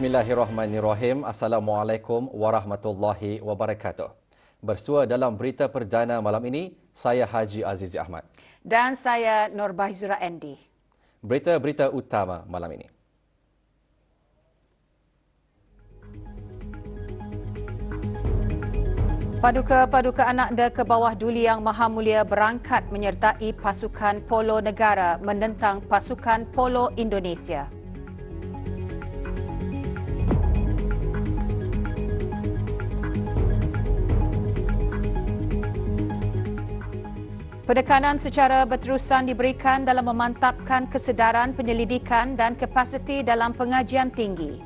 Bismillahirrahmanirrahim. Assalamualaikum warahmatullahi wabarakatuh. Bersua dalam berita perdana malam ini, saya Haji Azizi Ahmad. Dan saya Nur Bahizura Andy. Berita-berita utama malam ini. Paduka-paduka anak da ke bawah Duli Yang Maha Mulia berangkat menyertai pasukan polo negara menentang pasukan polo Indonesia. Penekanan secara berterusan diberikan dalam memantapkan kesedaran penyelidikan dan kapasiti dalam pengajian tinggi.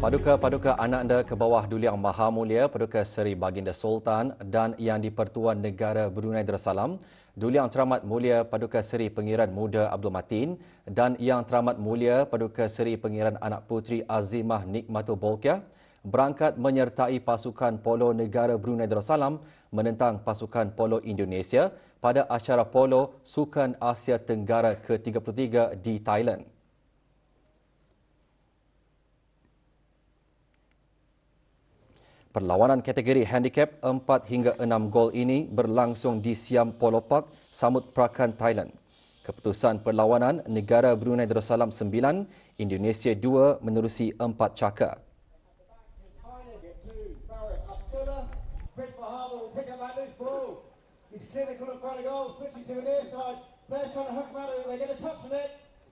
Paduka-paduka anak anda ke bawah Duli Yang Maha Mulia, Paduka Seri Baginda Sultan dan Yang di-Pertuan Negara Brunei Darussalam, Duli Yang Teramat Mulia Paduka Seri Pengiran Muda Abdul Matin dan Yang Teramat Mulia Paduka Seri Pengiran Anak Puteri Azimah Nikmatul Bolkiah berangkat menyertai pasukan polo negara Brunei Darussalam menentang pasukan polo Indonesia pada acara polo Sukan Asia Tenggara ke-33 di Thailand. Perlawanan kategori handicap 4 hingga 6 gol ini berlangsung di Siam Polo Park, Samut Prakan, Thailand. Keputusan perlawanan negara Brunei Darussalam 9, Indonesia 2 menerusi 4 cakar.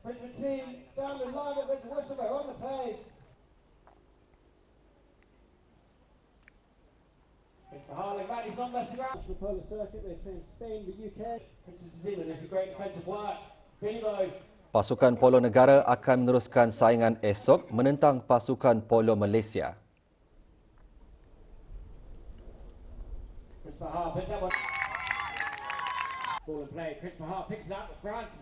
Brisbane team down the line this whistle on the page. For around. The polar circuit, they're playing Spain, the UK. Princess Zealand a great defensive work. Bevo. Pasukan polo negara akan meneruskan saingan esok menentang pasukan polo Malaysia. Chris Mahar picks up one. Ball and play. Chris Mahar picks it out the front.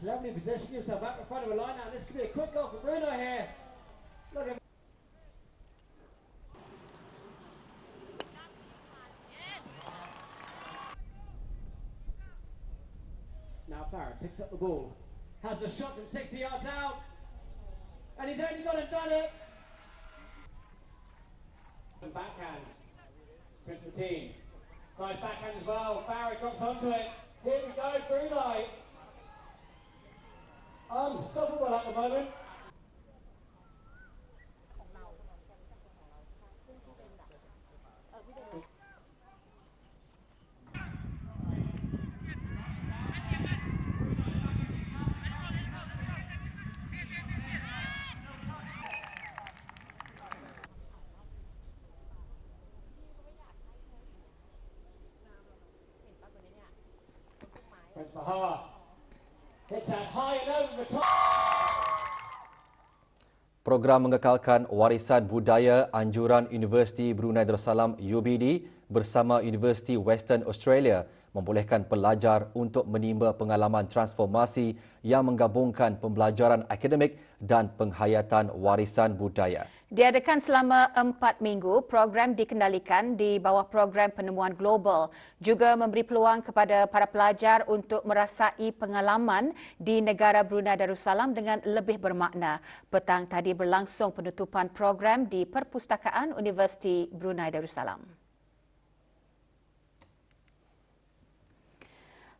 Cleverly positioning himself out in front of a line now. This could be a quick goal for Bruno here. Look at Now Farrell picks up the ball, has the shot from 60 yards out, and he's only gone and done it. And backhand, Chris Mateen. Nice backhand as well. Farrell drops onto it. Here we go, Brunei. Unstoppable at the moment. Program mengekalkan warisan budaya anjuran Universiti Brunei Darussalam UBD bersama Universiti Western Australia membolehkan pelajar untuk menimba pengalaman transformasi yang menggabungkan pembelajaran akademik dan penghayatan warisan budaya. Diadakan selama empat minggu, program dikendalikan di bawah program penemuan global. Juga memberi peluang kepada para pelajar untuk merasai pengalaman di negara Brunei Darussalam dengan lebih bermakna. Petang tadi berlangsung penutupan program di Perpustakaan Universiti Brunei Darussalam.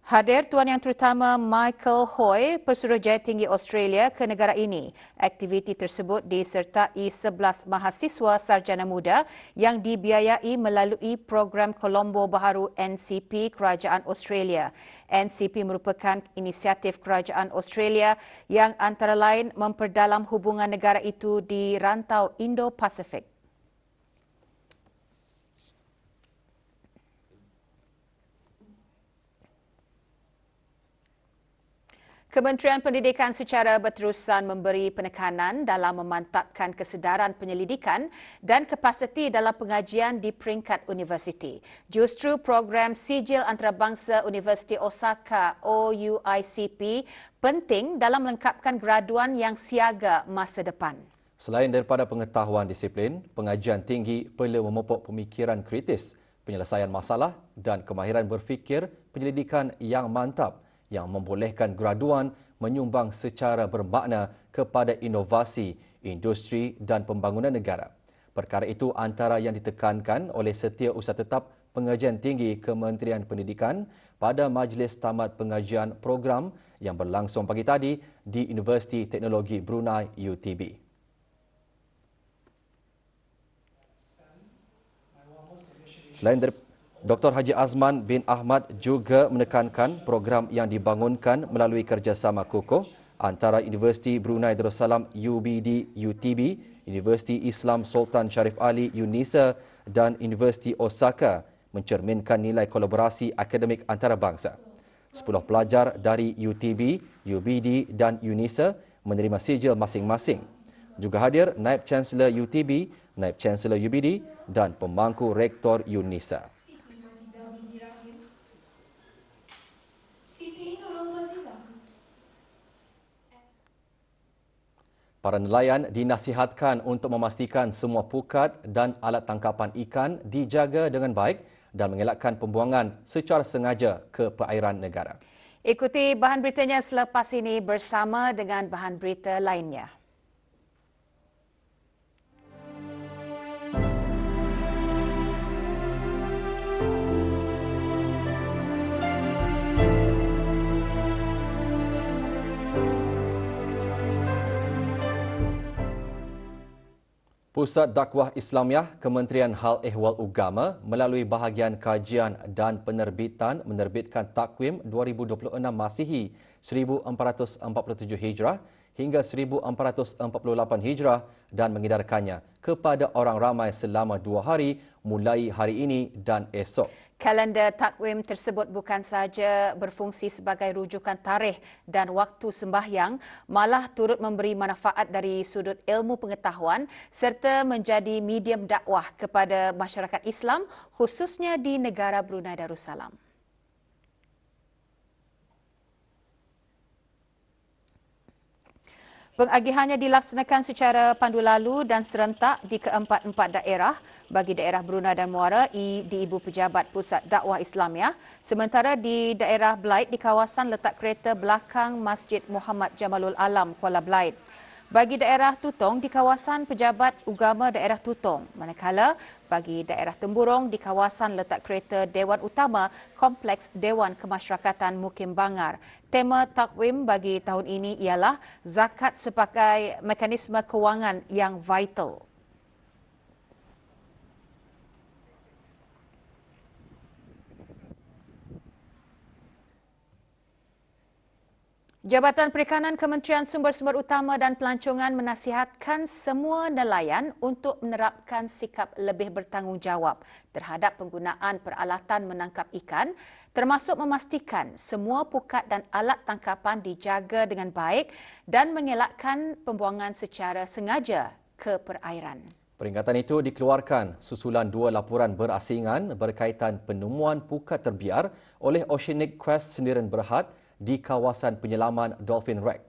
Hadir Tuan Yang Terutama Michael Hoy, Pesuruhjaya Tinggi Australia ke negara ini. Aktiviti tersebut disertai 11 mahasiswa sarjana muda yang dibiayai melalui program Colombo Baharu NCP Kerajaan Australia. NCP merupakan inisiatif Kerajaan Australia yang antara lain memperdalam hubungan negara itu di rantau Indo-Pasifik. Kementerian Pendidikan secara berterusan memberi penekanan dalam memantapkan kesedaran penyelidikan dan kapasiti dalam pengajian di peringkat universiti. Justru program Sijil Antarabangsa Universiti Osaka OUICP penting dalam melengkapkan graduan yang siaga masa depan. Selain daripada pengetahuan disiplin, pengajian tinggi perlu memupuk pemikiran kritis penyelesaian masalah dan kemahiran berfikir penyelidikan yang mantap yang membolehkan graduan menyumbang secara bermakna kepada inovasi, industri dan pembangunan negara. Perkara itu antara yang ditekankan oleh Setiausaha Tetap Pengajian Tinggi Kementerian Pendidikan pada Majlis Tamat Pengajian Program yang berlangsung pagi tadi di Universiti Teknologi Brunei UTB. Selain dari Dr. Haji Azman bin Ahmad juga menekankan program yang dibangunkan melalui kerjasama kukuh antara Universiti Brunei Darussalam UBD UTB, Universiti Islam Sultan Sharif Ali UNISA dan Universiti Osaka mencerminkan nilai kolaborasi akademik antarabangsa. Sepuluh pelajar dari UTB, UBD dan UNISA menerima sijil masing-masing. Juga hadir Naib Chancellor UTB, Naib Chancellor UBD dan pemangku Rektor UNISA. Para nelayan dinasihatkan untuk memastikan semua pukat dan alat tangkapan ikan dijaga dengan baik dan mengelakkan pembuangan secara sengaja ke perairan negara. Ikuti bahan beritanya selepas ini bersama dengan bahan berita lainnya. Pusat Dakwah Islamiah Kementerian Hal Ehwal Ugama melalui bahagian kajian dan penerbitan menerbitkan takwim 2026 Masihi 1447 Hijrah hingga 1448 Hijrah dan mengedarkannya kepada orang ramai selama dua hari mulai hari ini dan esok. Kalender takwim tersebut bukan sahaja berfungsi sebagai rujukan tarikh dan waktu sembahyang, malah turut memberi manfaat dari sudut ilmu pengetahuan serta menjadi medium dakwah kepada masyarakat Islam khususnya di negara Brunei Darussalam. Pengagihannya dilaksanakan secara pandu lalu dan serentak di keempat-empat daerah. Bagi daerah Brunei dan Muara di Ibu Pejabat Pusat Dakwah Islamiah sementara di daerah Blaid di kawasan letak kereta belakang Masjid Muhammad Jamalul Alam Kuala Blaid bagi daerah Tutong di kawasan Pejabat Ugama Daerah Tutong, manakala bagi daerah Temburong di kawasan letak kereta Dewan Utama Kompleks Dewan Kemasyarakatan Mukim Bangar. Tema takwim bagi tahun ini ialah zakat sebagai mekanisme kewangan yang vital. Jabatan Perikanan Kementerian Sumber-Sumber Utama dan Pelancongan menasihatkan semua nelayan untuk menerapkan sikap lebih bertanggungjawab terhadap penggunaan peralatan menangkap ikan termasuk memastikan semua pukat dan alat tangkapan dijaga dengan baik dan mengelakkan pembuangan secara sengaja ke perairan. Peringatan itu dikeluarkan susulan dua laporan berasingan berkaitan penemuan pukat terbiar oleh Oceanic Quest Sendirian Berhad di kawasan penyelaman Dolphin Wreck.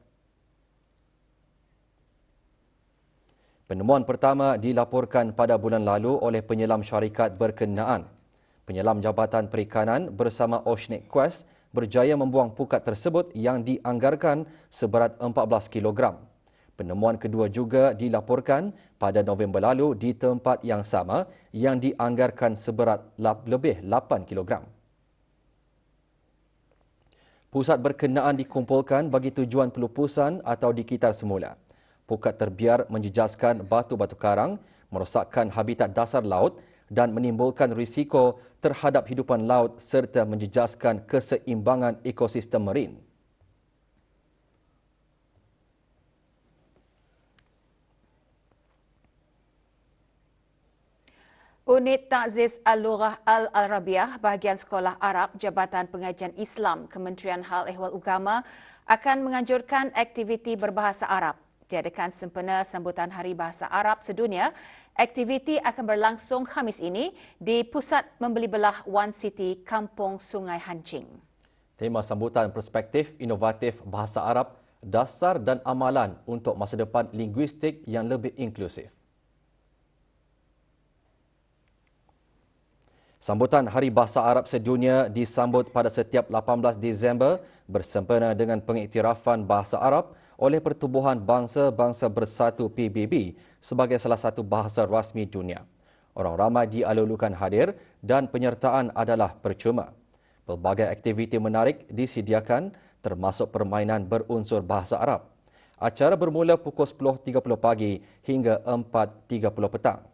Penemuan pertama dilaporkan pada bulan lalu oleh penyelam syarikat berkenaan. Penyelam Jabatan Perikanan bersama Oceanic Quest berjaya membuang pukat tersebut yang dianggarkan seberat 14 kg. Penemuan kedua juga dilaporkan pada November lalu di tempat yang sama yang dianggarkan seberat lebih 8 kilogram. Pusat berkenaan dikumpulkan bagi tujuan pelupusan atau dikitar semula. Pukat terbiar menjejaskan batu-batu karang, merosakkan habitat dasar laut dan menimbulkan risiko terhadap hidupan laut serta menjejaskan keseimbangan ekosistem marin. Unit Takziz Al-Lughah Al-Arabiah bahagian Sekolah Arab Jabatan Pengajian Islam Kementerian Hal Ehwal Ugama akan menganjurkan aktiviti berbahasa Arab. Diadakan sempena sambutan Hari Bahasa Arab Sedunia, aktiviti akan berlangsung Khamis ini di Pusat Membeli Belah One City, Kampung Sungai Hancing. Tema sambutan perspektif inovatif bahasa Arab, dasar dan amalan untuk masa depan linguistik yang lebih inklusif. Sambutan Hari Bahasa Arab Sedunia disambut pada setiap 18 Disember bersempena dengan pengiktirafan bahasa Arab oleh Pertubuhan Bangsa-Bangsa Bersatu PBB sebagai salah satu bahasa rasmi dunia. Orang ramai dialulukan hadir dan penyertaan adalah percuma. Pelbagai aktiviti menarik disediakan termasuk permainan berunsur bahasa Arab. Acara bermula pukul 10.30 pagi hingga 4.30 petang.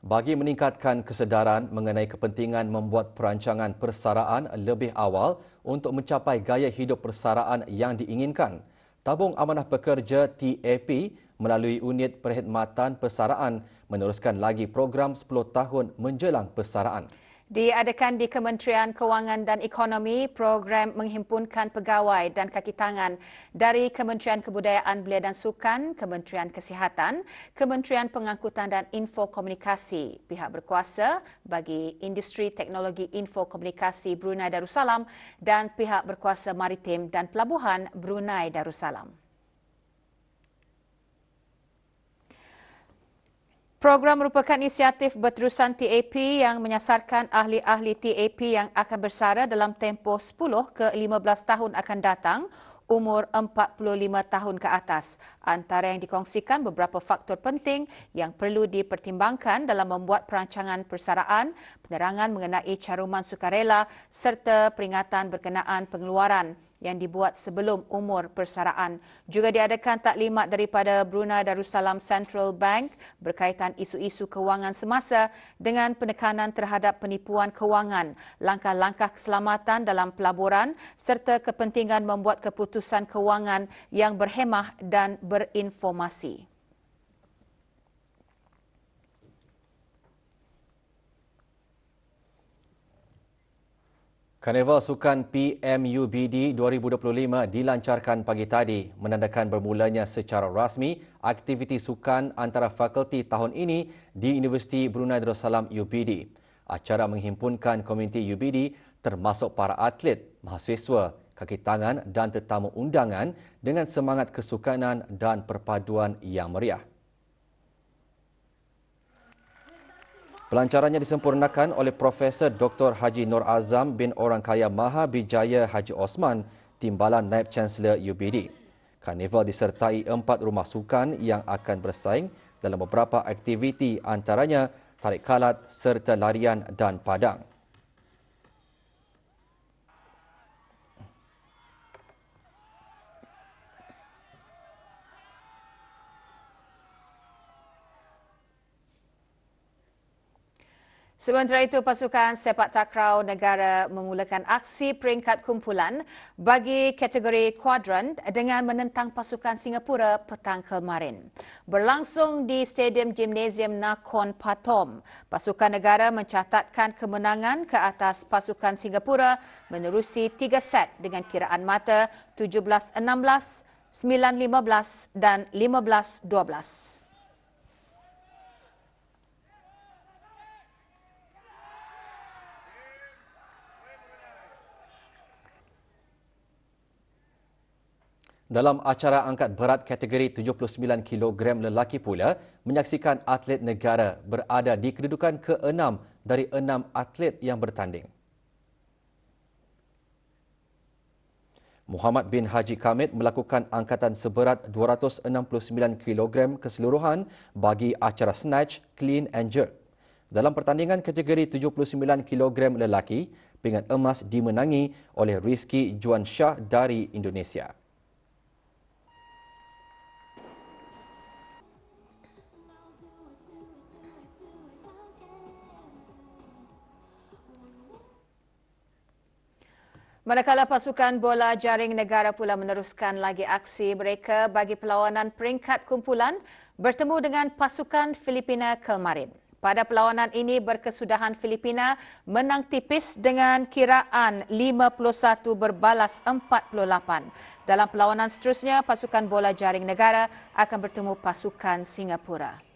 Bagi meningkatkan kesedaran mengenai kepentingan membuat perancangan persaraan lebih awal untuk mencapai gaya hidup persaraan yang diinginkan, Tabung Amanah Pekerja TAP melalui Unit Perkhidmatan Persaraan meneruskan lagi program 10 tahun menjelang persaraan diadakan di Kementerian Kewangan dan Ekonomi program menghimpunkan pegawai dan kaki tangan dari Kementerian Kebudayaan Belia dan Sukan, Kementerian Kesihatan, Kementerian Pengangkutan dan Info Komunikasi, pihak berkuasa bagi industri teknologi info komunikasi Brunei Darussalam dan pihak berkuasa maritim dan pelabuhan Brunei Darussalam. Program merupakan inisiatif berterusan TAP yang menyasarkan ahli-ahli TAP yang akan bersara dalam tempoh 10 ke 15 tahun akan datang umur 45 tahun ke atas. Antara yang dikongsikan beberapa faktor penting yang perlu dipertimbangkan dalam membuat perancangan persaraan, penerangan mengenai caruman sukarela serta peringatan berkenaan pengeluaran yang dibuat sebelum umur persaraan. Juga diadakan taklimat daripada Brunei Darussalam Central Bank berkaitan isu-isu kewangan semasa dengan penekanan terhadap penipuan kewangan, langkah-langkah keselamatan dalam pelaburan serta kepentingan membuat keputusan kewangan yang berhemah dan berinformasi. Karnival Sukan PMUBD 2025 dilancarkan pagi tadi menandakan bermulanya secara rasmi aktiviti sukan antara fakulti tahun ini di Universiti Brunei Darussalam UBD. Acara menghimpunkan komuniti UBD termasuk para atlet, mahasiswa, kaki tangan dan tetamu undangan dengan semangat kesukanan dan perpaduan yang meriah. Pelancarannya disempurnakan oleh Profesor Dr. Haji Nur Azam bin Orang Kaya Maha Bijaya Haji Osman, Timbalan Naib Chancellor UBD. Karnival disertai empat rumah sukan yang akan bersaing dalam beberapa aktiviti antaranya tarik kalat serta larian dan padang. Sementara itu, pasukan sepak takraw negara memulakan aksi peringkat kumpulan bagi kategori kuadran dengan menentang pasukan Singapura petang kemarin. Berlangsung di Stadium Gymnasium Nakhon Pathom, pasukan negara mencatatkan kemenangan ke atas pasukan Singapura menerusi tiga set dengan kiraan mata 17-16, 9-15 dan 15-12. Dalam acara angkat berat kategori 79 kg lelaki pula menyaksikan atlet negara berada di kedudukan ke-6 dari enam atlet yang bertanding. Muhammad bin Haji Kamid melakukan angkatan seberat 269 kg keseluruhan bagi acara snatch, clean and jerk. Dalam pertandingan kategori 79 kg lelaki, pingat emas dimenangi oleh Rizky Juan Shah dari Indonesia. Manakala pasukan bola jaring negara pula meneruskan lagi aksi mereka bagi perlawanan peringkat kumpulan bertemu dengan pasukan Filipina kemarin. Pada perlawanan ini berkesudahan Filipina menang tipis dengan kiraan 51 berbalas 48. Dalam perlawanan seterusnya, pasukan bola jaring negara akan bertemu pasukan Singapura.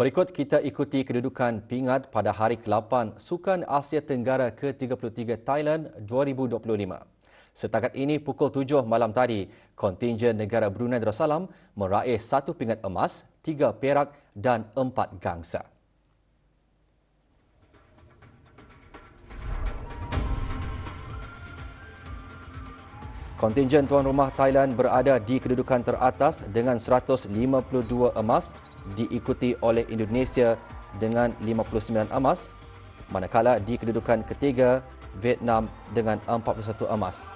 Berikut kita ikuti kedudukan pingat pada hari ke-8 Sukan Asia Tenggara ke-33 Thailand 2025. Setakat ini pukul 7 malam tadi, kontingen negara Brunei Darussalam meraih satu pingat emas, tiga perak dan empat gangsa. Kontingen tuan rumah Thailand berada di kedudukan teratas dengan 152 emas, diikuti oleh Indonesia dengan 59 emas manakala di kedudukan ketiga Vietnam dengan 41 emas.